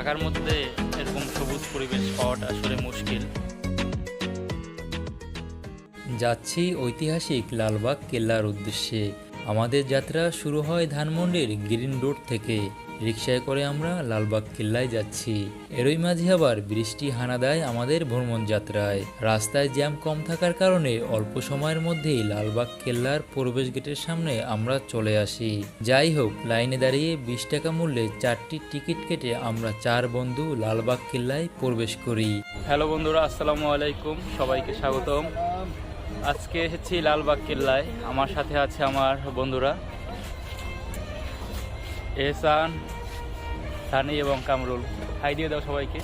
ঢাকার মধ্যে এরকম সবুজ পরিবেশ পাওয়াটা আসলে মুশকিল। যাচ্ছি ঐতিহাসিক লালবাগ কেল্লার উদ্দেশ্যে। আমাদের যাত্রা শুরু হয় ধানমন্ডির গ্রিন রোড থেকে। রিক্সায় করে আমরা লালবাগ কিল্লায় যাচ্ছি। এরই মাঝে আবার বৃষ্টি হানা দেয় আমাদের ভ্রমণ যাত্রায়। রাস্তায় জ্যাম কম থাকার কারণে অল্প সময়ের মধ্যেই লালবাগ কেল্লার প্রবেশ গেটের সামনে আমরা চলে আসি। যাই হোক, লাইনে দাঁড়িয়ে বিশ টাকা মূল্যে চারটি টিকিট কেটে আমরা চার বন্ধু লালবাগ কিল্লায় প্রবেশ করি। হ্যালো বন্ধুরা, আসসালামু আলাইকুম। সবাইকে স্বাগতম। আজকে এসেছি লালবাগ কেল্লায়। আমার সাথে আছে আমার বন্ধুরা এহসান, সানি এবং কামরুল। হাই দিয়ে দাও সবাইকে।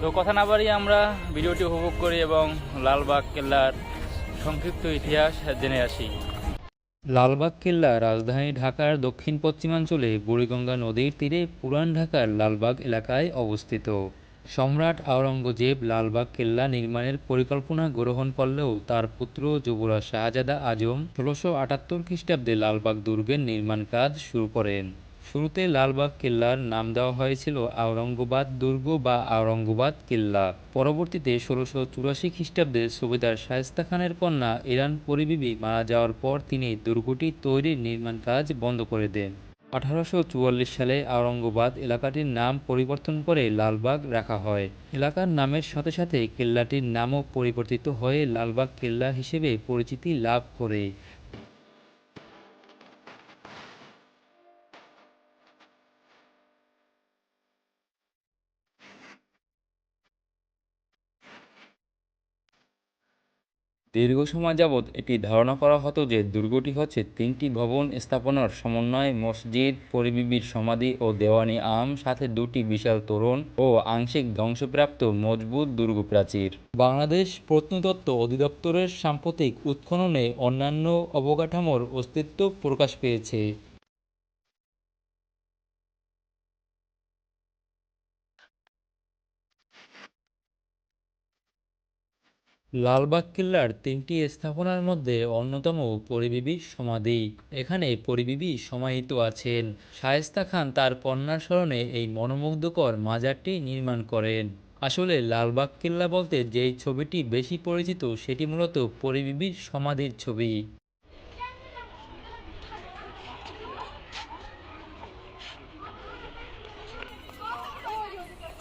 তো কথা না বাড়িয়ে আমরা ভিডিওটি উপভোগ করি এবং লালবাগ কেল্লার সংক্ষিপ্ত ইতিহাস জেনে আসি। লালবাগ কেল্লা রাজধানী ঢাকার দক্ষিণ পশ্চিমাঞ্চলে বুড়িগঙ্গা নদীর তীরে পুরান ঢাকার লালবাগ এলাকায় অবস্থিত। সম্রাট আওরঙ্গজেব লালবাগ কেল্লা নির্মাণের পরিকল্পনা গ্রহণ করলেও তার পুত্র যুবরাজ শাহজাদা আজম ষোলোশো আটাত্তর খ্রিস্টাব্দে লালবাগ দুর্গের নির্মাণ কাজ শুরু করেন। শুরুতে লালবাগ কেল্লার নাম দেওয়া হয়েছিল আওরঙ্গাবাদ দুর্গ বা আওরঙ্গাবাদ কেল্লা। পরবর্তীতে ষোলোশো চুরাশি খ্রিস্টাব্দে সুবেদার শায়েস্তা খানের কন্যা ইরান পরিবিবি মারা যাওয়ার পর তিনি দুর্গটি তৈরির নির্মাণ কাজ বন্ধ করে দেন। আঠারোশো চুয়াল্লিশ সালে আওরঙ্গবাদ এলাকাটির নাম পরিবর্তন করে লালবাগ রাখা হয়। এলাকার নামের সাথে সাথে কেল্লাটির নামও পরিবর্তিত হয়ে লালবাগ কেল্লা হিসেবে পরিচিতি লাভ করে। দীর্ঘ সময় যাবৎ এটি ধারণা করা হতো যে দুর্গটি হচ্ছে তিনটি ভবন স্থাপনার সমন্বয়ে মসজিদ, পরিবিবির সমাধি ও দেওয়ানি আম, সাথে দুটি বিশাল তোরণ ও আংশিক ধ্বংসপ্রাপ্ত মজবুত দুর্গ প্রাচীর বাংলাদেশ প্রত্নতত্ত্ব অধিদপ্তরের সাম্প্রতিক উৎখননে অন্যান্য অবকাঠামোর অস্তিত্ব প্রকাশ পেয়েছে। লালবাগ কিল্লার তিনটি স্থাপনার মধ্যে অন্যতম পরিবিবির সমাধি। এখানে পরিবিবি সমাহিত আছেন। শায়েস্তা খান তার কন্যার স্মরণে এই মনোমুগ্ধকর মাজারটি নির্মাণ করেন। আসলে লালবাগ কিল্লা বলতে যেই ছবিটি বেশি পরিচিত, সেটি মূলত পরিবিবির সমাধির ছবি।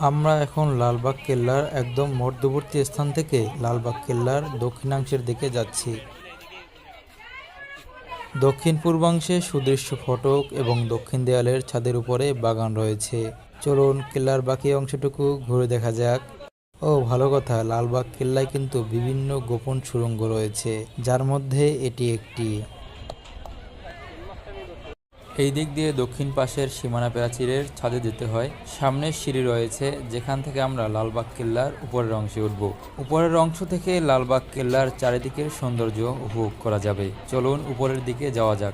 আমরা এখন লালবাগ কেল্লার একদম মধ্যবর্তী স্থান থেকে লালবাগ কেল্লার দক্ষিণাংশের দিকে যাচ্ছি। দক্ষিণ পূর্বাংশে সুদৃশ্য ফটক এবং দক্ষিণ দেয়ালের ছাদের উপরে বাগান রয়েছে। চলুন কেল্লার বাকি অংশটুকু ঘুরে দেখা যাক। ও, ভালো কথা, লালবাগ কেল্লায় কিন্তু বিভিন্ন গোপন সুড়ঙ্গ রয়েছে, যার মধ্যে এটি একটি। এই দিক দিয়ে দক্ষিণ পাশের সীমানা প্রাচীরের ছাদে যেতে হয়। সামনের সিঁড়ি রয়েছে, যেখান থেকে আমরা লালবাগ কেল্লার উপরের অংশে উঠব। উপরের অংশ থেকে লালবাগ কেল্লার চারিদিকের সৌন্দর্য উপভোগ করা যাবে। চলুন উপরের দিকে যাওয়া যাক।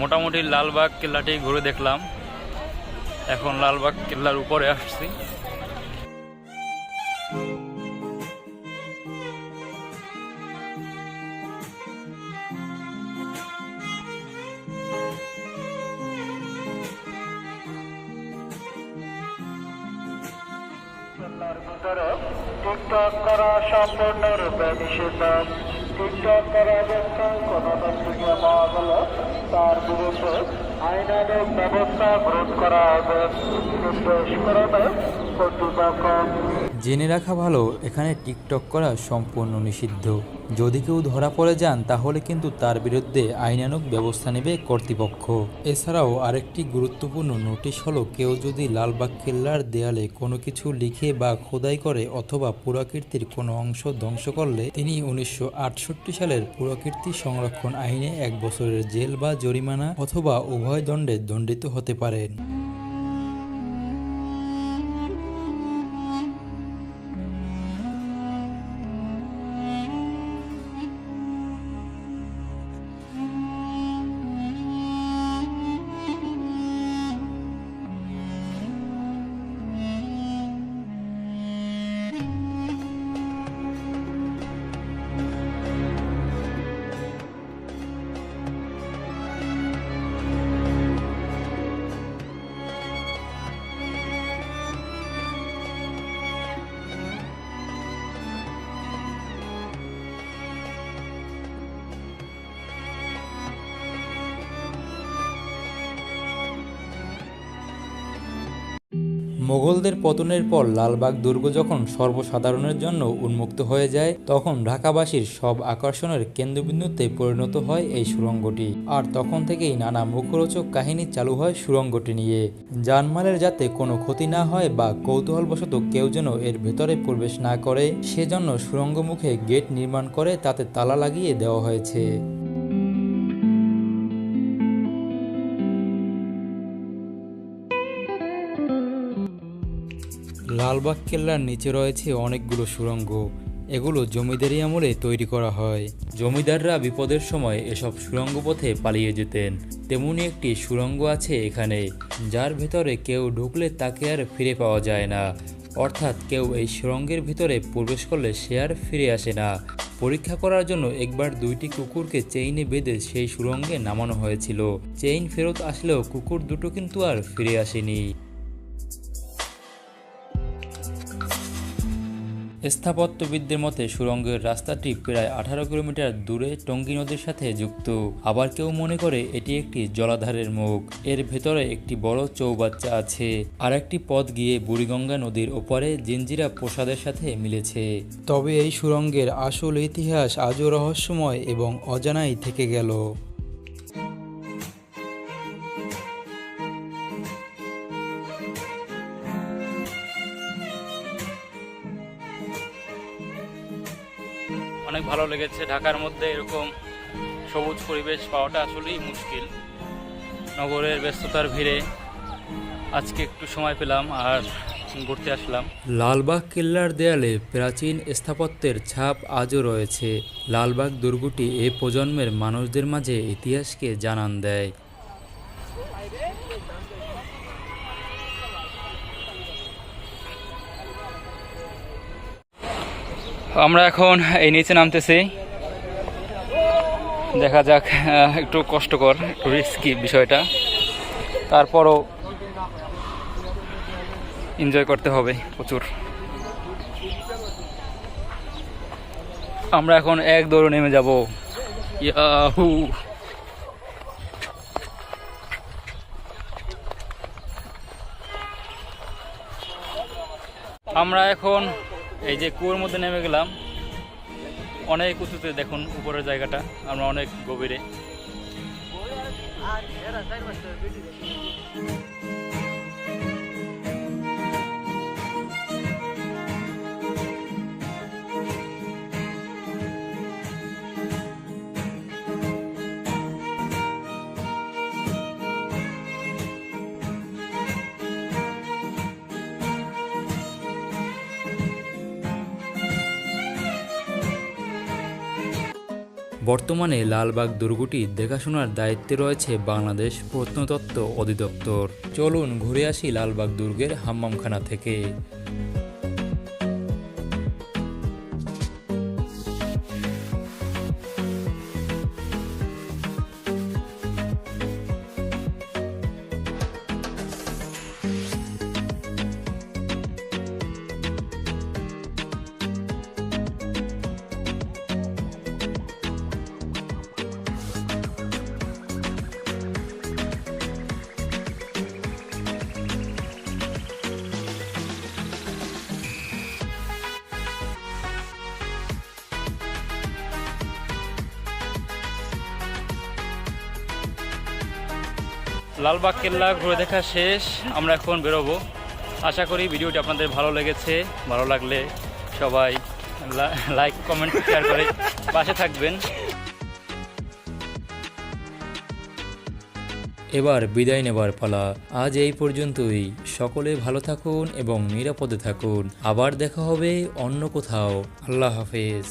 মোটামুটি লালবাগ কেল্লাটি ঘুরে দেখলাম। এখন লালবাগ কেল্লার উপরে আসছি। সম্পূর্ণরূপে নিষিদ্ধ। টিকটক করা অবস্থায় কোনো ব্যক্তিকে পাওয়া গেলে তার বিরুদ্ধে আইনানুগ ব্যবস্থা গ্রহণ করা হবে। কিন্তু জেনে রাখা ভালো, এখানে টিকটক করা সম্পূর্ণ নিষিদ্ধ। যদি কেউ ধরা পড়ে যান, তাহলে কিন্তু তার বিরুদ্ধে আইনানুক ব্যবস্থা নেবে কর্তৃপক্ষ। এছাড়াও আরেকটি গুরুত্বপূর্ণ নোটিশ হলো, কেউ যদি লালবাগ কেল্লার দেয়ালে কোনো কিছু লিখে বা খোদাই করে অথবা পুরাকীর্তির কোনো অংশ ধ্বংস করলে, তিনি উনিশশো আটষট্টি সালের পুরাকীর্তি সংরক্ষণ আইনে এক বছরের জেল বা জরিমানা অথবা উভয় দণ্ডে দণ্ডিত হতে পারেন। মোগলদের পতনের পর লালবাগ দুর্গ যখন সর্বসাধারণের জন্য উন্মুক্ত হয়ে যায়, তখন ঢাকাবাসীর সব আকর্ষণের কেন্দ্রবিন্দুতে পরিণত হয় এই সুড়ঙ্গটি। আর তখন থেকেই নানা মুখরোচক কাহিনী চালু হয় সুড়ঙ্গটি নিয়ে। জানমালের যাতে কোনো ক্ষতি না হয় বা কৌতূহলবশত কেউ যেন এর ভেতরে প্রবেশ না করে, সেজন্য সুড়ঙ্গ মুখে গেট নির্মাণ করে তাতে তালা লাগিয়ে দেওয়া হয়েছে। লালবাগ কেল্লার নিচে রয়েছে অনেকগুলো সুড়ঙ্গ। এগুলো জমিদারি আমলে তৈরি করা হয়। জমিদাররা বিপদের সময় এসব সুড়ঙ্গ পথে পালিয়ে যেতেন। তেমনি একটি সুড়ঙ্গ আছে এখানে, যার ভেতরে কেউ ঢুকলে তাকে আর ফিরে পাওয়া যায় না। অর্থাৎ কেউ এই সুড়ঙ্গের ভিতরে প্রবেশ করলে সে আর ফিরে আসে না। পরীক্ষা করার জন্য একবার দুইটি কুকুরকে চেইনে বেঁধে সেই সুড়ঙ্গে নামানো হয়েছিল। চেইন ফেরত আসলেও কুকুর দুটো কিন্তু আর ফিরে আসেনি। স্থাপত্যবিদদের মতে সুড়ঙ্গের রাস্তাটি প্রায় আঠারো কিলোমিটার দূরে টঙ্গী নদীর সাথে যুক্ত। আবার কেউ মনে করে এটি একটি জলাধারের মুখ। এর ভেতরে একটি বড় চৌবাচ্চা আছে। আর একটি পথ গিয়ে বুড়িগঙ্গা নদীর ওপারে জিঞ্জিরা প্রসাদের সাথে মিলেছে। তবে এই সুড়ঙ্গের আসল ইতিহাস আজও রহস্যময় এবং অজানাই থেকে গেল। অনেক ভালো লেগেছে। ঢাকার মধ্যে এরকম সবুজ পরিবেশ পাওয়াটা আসলেই মুশকিল। নগরের ব্যস্ততার ভিড়ে আজকে একটু সময় পেলাম আর ঘুরতে আসলাম। লালবাগ কেল্লার দেয়ালে প্রাচীন স্থাপত্যের ছাপ আজও রয়েছে। লালবাগ দুর্গটি এ প্রজন্মের মানুষদের মাঝে ইতিহাসকে জানান দেয়। আমরা এখন এই নিচে নামতেছি। দেখা যাক একটু কষ্টকর, একটু রিস্কি বিষয়টা। তারপরও এনজয় করতে হবে প্রচুর। আমরা এখন এক দৌড়ে নেমে যাব। ইয়াহু। আমরা এখন এই যে কুয়োর মধ্যে নেমে গেলাম অনেক উঁচুতে দেখুন উপরের জায়গাটা আমরা অনেক গভীরে। বর্তমানে লালবাগ দুর্গটি দেখাশোনার দায়িত্বে রয়েছে বাংলাদেশ প্রত্নতত্ত্ব অধিদপ্তর। চলুন ঘুরে আসি লালবাগ দুর্গের হাম্মামখানা থেকে। লালবাগ কেল্লা ঘুরে দেখা শেষ। আমরা এখন বেরোবো। আশা করি ভিডিওটি আপনাদের ভালো লেগেছে। ভালো লাগলে সবাই লাইক কমেন্ট শেয়ার করে পাশে থাকবেন। এবার বিদায় নেবার পালা। আজ এই পর্যন্তই। সকলে ভালো থাকুন এবং নিরাপদে থাকুন। আবার দেখা হবে অন্য কোথাও। আল্লাহ হাফেজ।